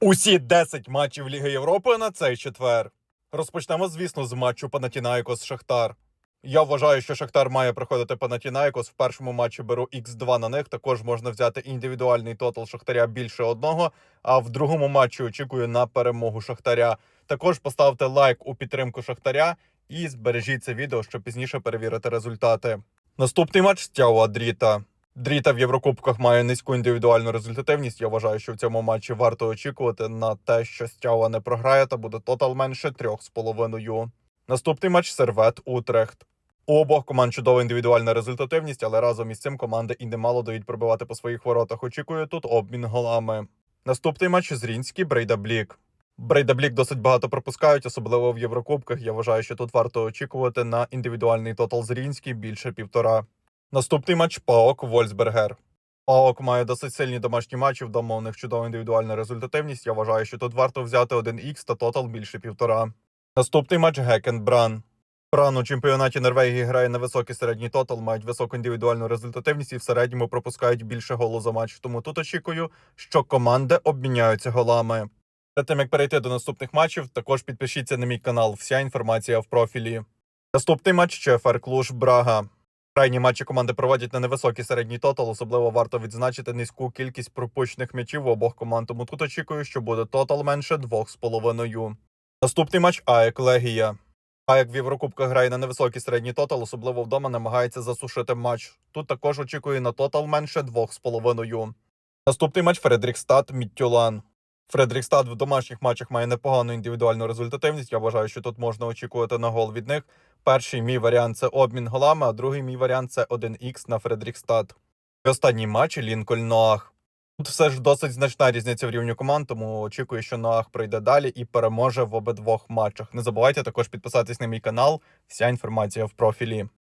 Усі 10 матчів Ліги Європи на цей четвер. Розпочнемо, звісно, з матчу Панатінаїкос Шахтар. Я вважаю, що Шахтар має проходити Панатінаїкос. В першому матчі беру Х2 на них. Також можна взяти індивідуальний тотал Шахтаря більше одного. А в другому матчі очікую на перемогу Шахтаря. Також поставте лайк у підтримку Шахтаря і збережіть це відео, щоб пізніше перевірити результати. Наступний матч Стяуа Дріта. Дріта в Єврокубках має низьку індивідуальну результативність. Я вважаю, що в цьому матчі варто очікувати на те, що Стяуа не програє та буде тотал менше трьох з половиною. Наступний матч Сервет Утрехт. У обох команд чудова індивідуальна результативність, але разом із цим команди і немало дають пробивати по своїх воротах. Очікую тут обмін голами. Наступний матч Зрінський Брейда Блік. Брейда Блік досить багато пропускають, особливо в Єврокубках. Я вважаю, що тут варто очікувати на індивідуальний тотал Зрінський більше півтора. Наступний матч ПАОК Вольсбергер. ПАОК має досить сильні домашні матчі. Вдома у них чудова індивідуальна результативність. Я вважаю, що тут варто взяти 1х та тотал більше півтора. Наступний матч Гекен Бран. Бран у чемпіонаті Норвегії грає на високий середній тотал, мають високу індивідуальну результативність і в середньому пропускають більше голу за матч. Тому тут очікую, що команди обміняються голами. Перед тим як перейти до наступних матчів, також підпишіться на мій канал. Вся інформація в профілі. Наступний матч ЧФР Клуж Брага. Крайні матчі команди проводять на невисокий середній тотал. Особливо варто відзначити низьку кількість пропущених м'ячів у обох команд. Тому тут очікую, що буде тотал менше двох з половиною. Наступний матч АЕК Легія. АЕК в Єврокубках грає на невисокий середній тотал, особливо вдома намагається засушити матч. Тут також очікую на тотал менше двох з половиною. Наступний матч Фредрікстад Міттюлан. Фредрікстад в домашніх матчах має непогану індивідуальну результативність. Я вважаю, що тут можна очікувати на гол від них. Перший мій варіант це обмін голами, а другий мій варіант це 1х на Фредрікстад. І останній матч Лінкольн Ноах. Тут все ж досить значна різниця в рівні команд, тому очікую, що Ноах пройде далі і переможе в обидвох матчах. Не забувайте також підписатись на мій канал. Вся інформація в профілі.